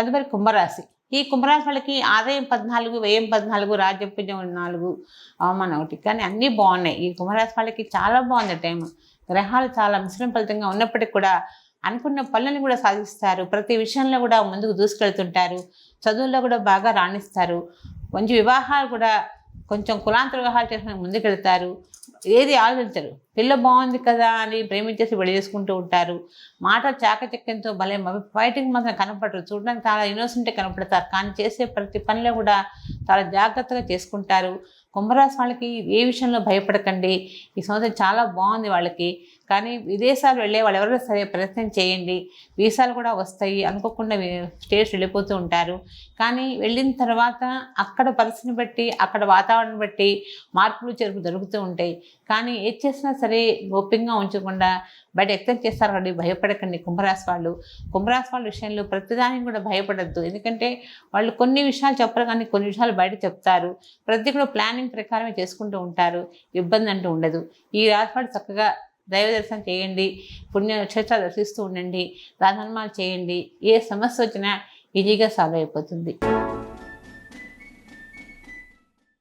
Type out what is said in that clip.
తదుపరి కుంభరాశి. ఈ కుంభరాశి వాళ్ళకి ఆదాయం పద్నాలుగు వ్యయం పద్నాలుగు రాజ్యపుణ్యం నాలుగు అవమానం ఒకటి. కానీ అన్నీ బాగున్నాయి. ఈ కుంభరాశి వాళ్ళకి చాలా బాగుంది టైం గ్రహాలు చాలా మిశ్రమ ఫలితంగా ఉన్నప్పటికీ కూడా అనుకున్న పనులను కూడా సాధిస్తారు. ప్రతి విషయంలో కూడా ముందుకు దూసుకెళ్తుంటారు. చదువుల్లో కూడా బాగా రాణిస్తారు. మంచి వివాహాలు కూడా కొంచెం కులాంతర వివాహాలు చేసుకుని ముందుకెళ్తారు. ఏది ఆలోచించరు. పిల్ల బాగుంది కదా అని ప్రేమించేసి పెళ్ళి చేసుకుంటూ ఉంటారు. మాట చాకచక్యంతో భలే ఫైటింగ్ మాత్రం కనపడరు. చూడడానికి చాలా ఇన్నోసెంట్ కనపడతారు. కానీ చేసే ప్రతి పనిలో కూడా చాలా జాగ్రత్తగా చేసుకుంటారు. కుంభరాశి వాళ్ళకి ఏ విషయంలో భయపడకండి. ఈ సంవత్సరం చాలా బాగుంది వాళ్ళకి. కానీ విదేశాలు వెళ్ళే వాళ్ళు ఎవరైనా సరే ప్రయత్నం చేయండి. వీసాలు కూడా వస్తాయి. అనుకోకుండా స్టేట్స్ వెళ్ళిపోతూ ఉంటారు. కానీ వెళ్ళిన తర్వాత అక్కడ పరిస్థితిని బట్టి అక్కడ వాతావరణం బట్టి మార్పులు చేర్పులు జరుగుతూ ఉంటాయి. కానీ ఏది చేసినా సరే గోప్యంగా ఉంచకుండా బయట ఎక్తం చేస్తారు కాబట్టి భయపడకండి కుంభరాశి వాళ్ళు. కుంభరాశి వాళ్ళ విషయంలో ప్రతిదానికి కూడా భయపడద్దు. ఎందుకంటే వాళ్ళు కొన్ని విషయాలు చెప్పరు కానీ కొన్ని విషయాలు బయట చెప్తారు. ప్రతి కూడా ప్లానింగ్ ప్రకారమే చేసుకుంటూ ఉంటారు. ఇబ్బంది అంటూ ఉండదు. ఈ రాజపాటు చక్కగా దైవ దర్శనం చేయండి. పుణ్య క్షేత్రాలు దర్శిస్తూ ఉండండి. దాన చేయండి. ఏ సమస్య వచ్చినా ఈజీగా సాల్వ్ అయిపోతుంది.